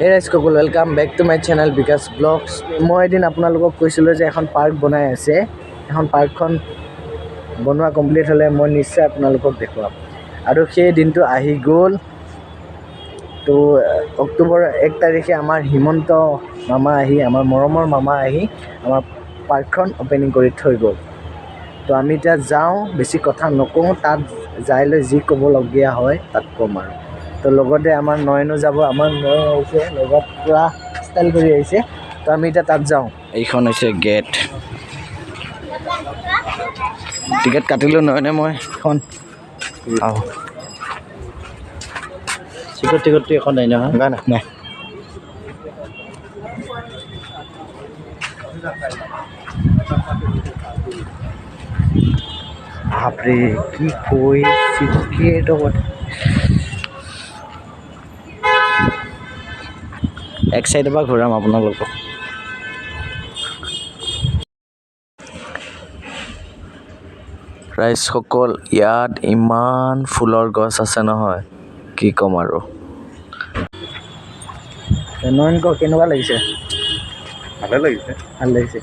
Hey ৰাইজসকল welcome back to my channel Bikash blogs মই এদিন আপোনালোকক কৈছিলোঁ যে এখন পাৰ্ক বনাই আছে। এখন পাৰ্কখন বনোৱা কমপ্লিট হ'লে মই নিশ্চয় আপোনালোকক দেখুৱাম। আৰু সেই দিনটো আহি গ'ল। তো অক্টোবৰ এক তাৰিখে আমাৰ হিমন্ত মামা আহি আমাৰ মৰমৰ মামা আহি আমাৰ পাৰ্কখন অ'পেনিং কৰি থৈ গ'ল। তো আমি এতিয়া যাওঁ বেছি কথা নকওঁ তাত যাই লৈ যি ক'বলগীয়া হয় তাত ক'ম আৰু। তো লগতে আমাৰ নয়নো যাব আমাৰ নয়ন আহিছে লগত পূৰা ষ্টাইল কৰি আহিছে। তো আমি এতিয়া তাত যাওঁ। এইখন হৈছে গেট। টিকেট কাটিলোঁ নয়নে মই? এখন আহ। টিকট টিকটটো এখন নাই নহয় নাই নাই। বাপৰে কি কৈ চিকেটত এক চাইডৰ পৰা ঘূৰাম আপোনালোকক। ৰাইজসকল ইয়াত ইমান ফুলৰ গছ আছে নহয় কি ক'ম আৰু। নয়ন ক কেনেকুৱা লাগিছে? ভালে লাগিছে। ভালো লাগিছে।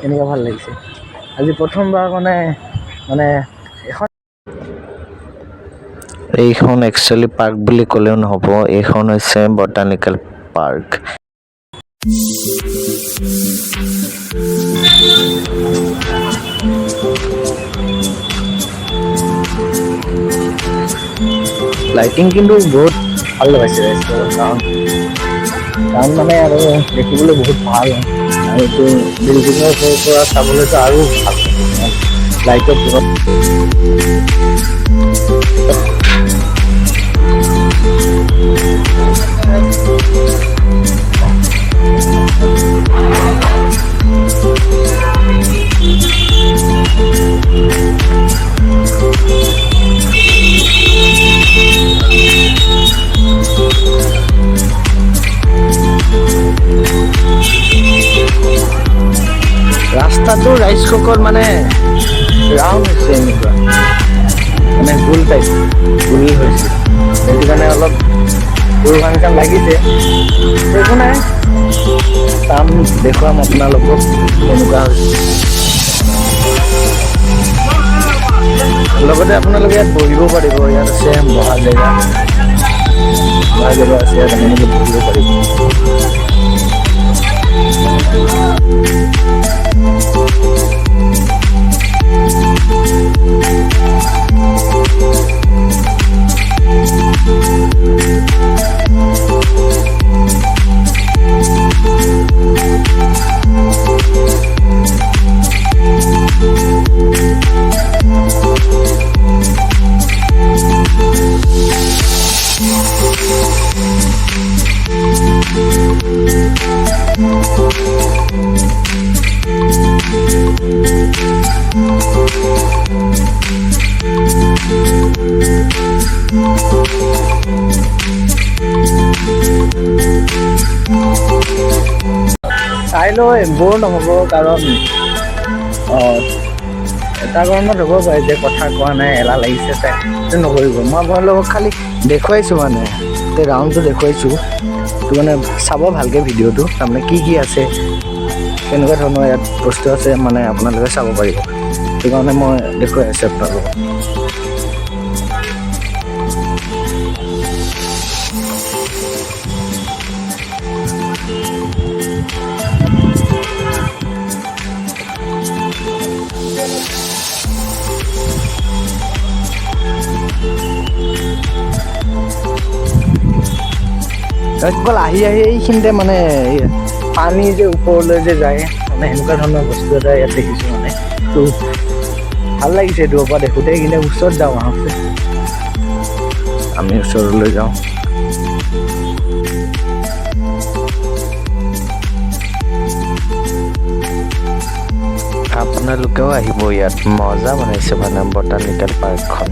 কেনেকুৱা ভালো লাগিছে? আজি প্ৰথমবাৰ মানে মানে এখন এইখন একচুৱেলি পাৰ্ক বুলি ক'লেও নহ'ব এইখন হৈছে বটানিকেল পাৰ্ক লাইটিং কিন্তু বহুত ভালো ৰেষ্টুৰেণ্ট কাৰণ কাৰণ মানে আৰু দেখিবলৈ বহুত ভালো। আৰু এইটো বিল্ডিঙৰ ওপৰৰ পৰা চাবলৈতো আৰু ভালো। লাইটৰ পোহৰত ৰাস্তাটো ৰাইজসকল মানে ৰাউণ্ড হৈছে এনেকুৱা মানে গোল টাইপ গোল হৈছে সেইটো কাৰণে অলপ সৰু ভাঙকান লাগিছে। একো নাই চাম দেখুৱাম আপোনালোকক কেনেকুৱা হৈছে। লগতে আপোনালোকে ইয়াত বহিব পাৰিব, ইয়াত আছে বহা জেগা। বহা জেগা আছে, ইয়াত আপোনালোকে বহিব পাৰিব। চাই লৈ বৰ নহ'ব কাৰণ এটা কাৰণত হ'ব পাৰে যে কথা কোৱা নাই, এলাহ লাগিছে তাই সেইটো নকৰিব। মই আপোনালোকক খালি দেখুৱাইছোঁ মানে গোটেই ৰাউণ্ডটো দেখুৱাইছোঁ। সেইটো মানে চাব ভালকৈ ভিডিঅ'টো, তাৰমানে কি কি আছে, কেনেকুৱা ধৰণৰ ইয়াত বস্তু আছে মানে আপোনালোকে চাব পাৰিব। সেইকাৰণে মই দেখুৱাই আছোঁ আপোনালোকক। অকল আহি আহি এইখিনিতে মানে পানী যে ওপৰলৈ যে যায় মানে এনেকুৱা ধৰণৰ বস্তু এটা ইয়াত দেখিছোঁ মানে। তো ভালো লাগিছে দূৰৰ পৰা দেখোঁতে কিন্তু ওচৰত যাওঁ আহোঁতে। আমি ওচৰলৈ যাওঁ। আপোনালোকেও আহিব ইয়াত। মজা বনাইছে মানে বটানিকেল পাৰ্কখন।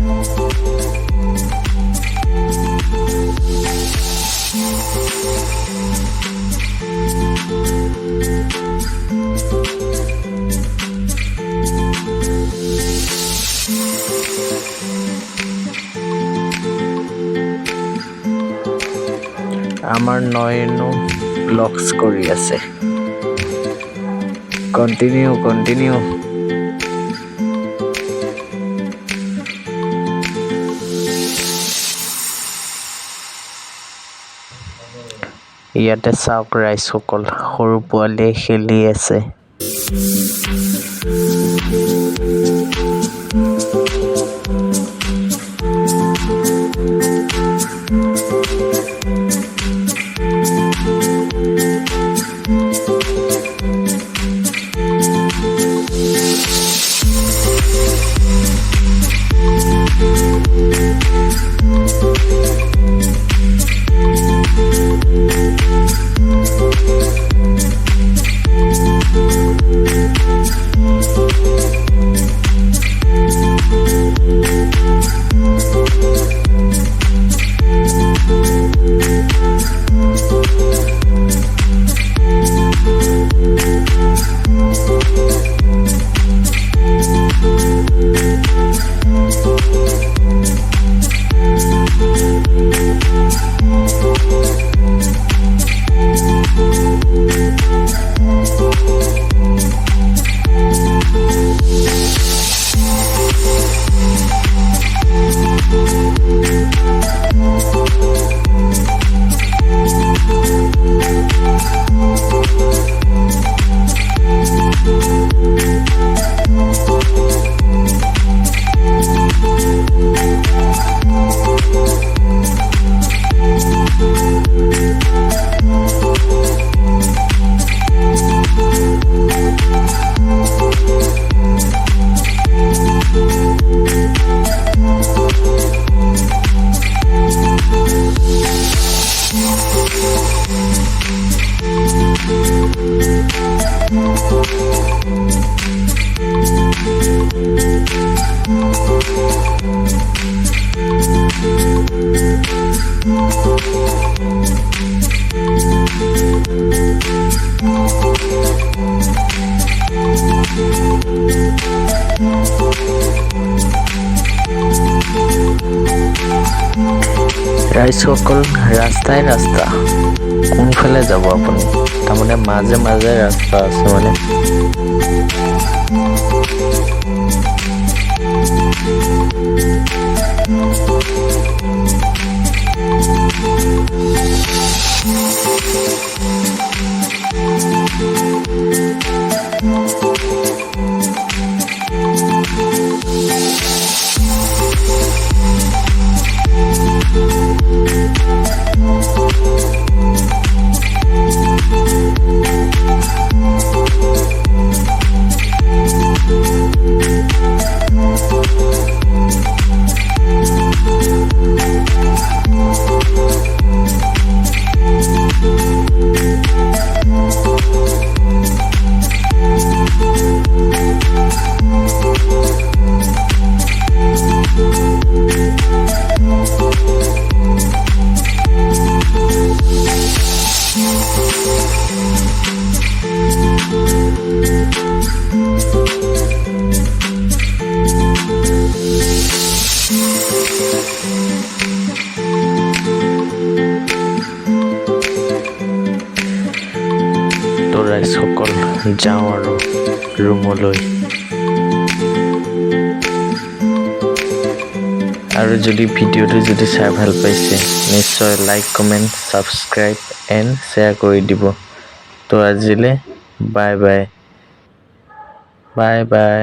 আমাৰ ন নয়নো ব্লগছ কৰি আছে। কন্টিনিউ কণ্টিনিউ ইয়াতে চাওক, ৰাইজসকল, সৰু পোৱালীয়ে খেলি আছে। ৰাইজসকল ৰাস্তাই ৰাস্তা কোনফালে যাব আপুনি? তাৰমানে মাজে মাজে ৰাস্তা আছে মানে। তো যাওঁ আৰু ৰুমলৈ আৰু যদি ভিডিঅ'টো যদি চাই ভালো পাইছে, নিশ্চয় like comment subscribe and share কৰি দিব। তো আজিলৈ বাই বাই বাই বাই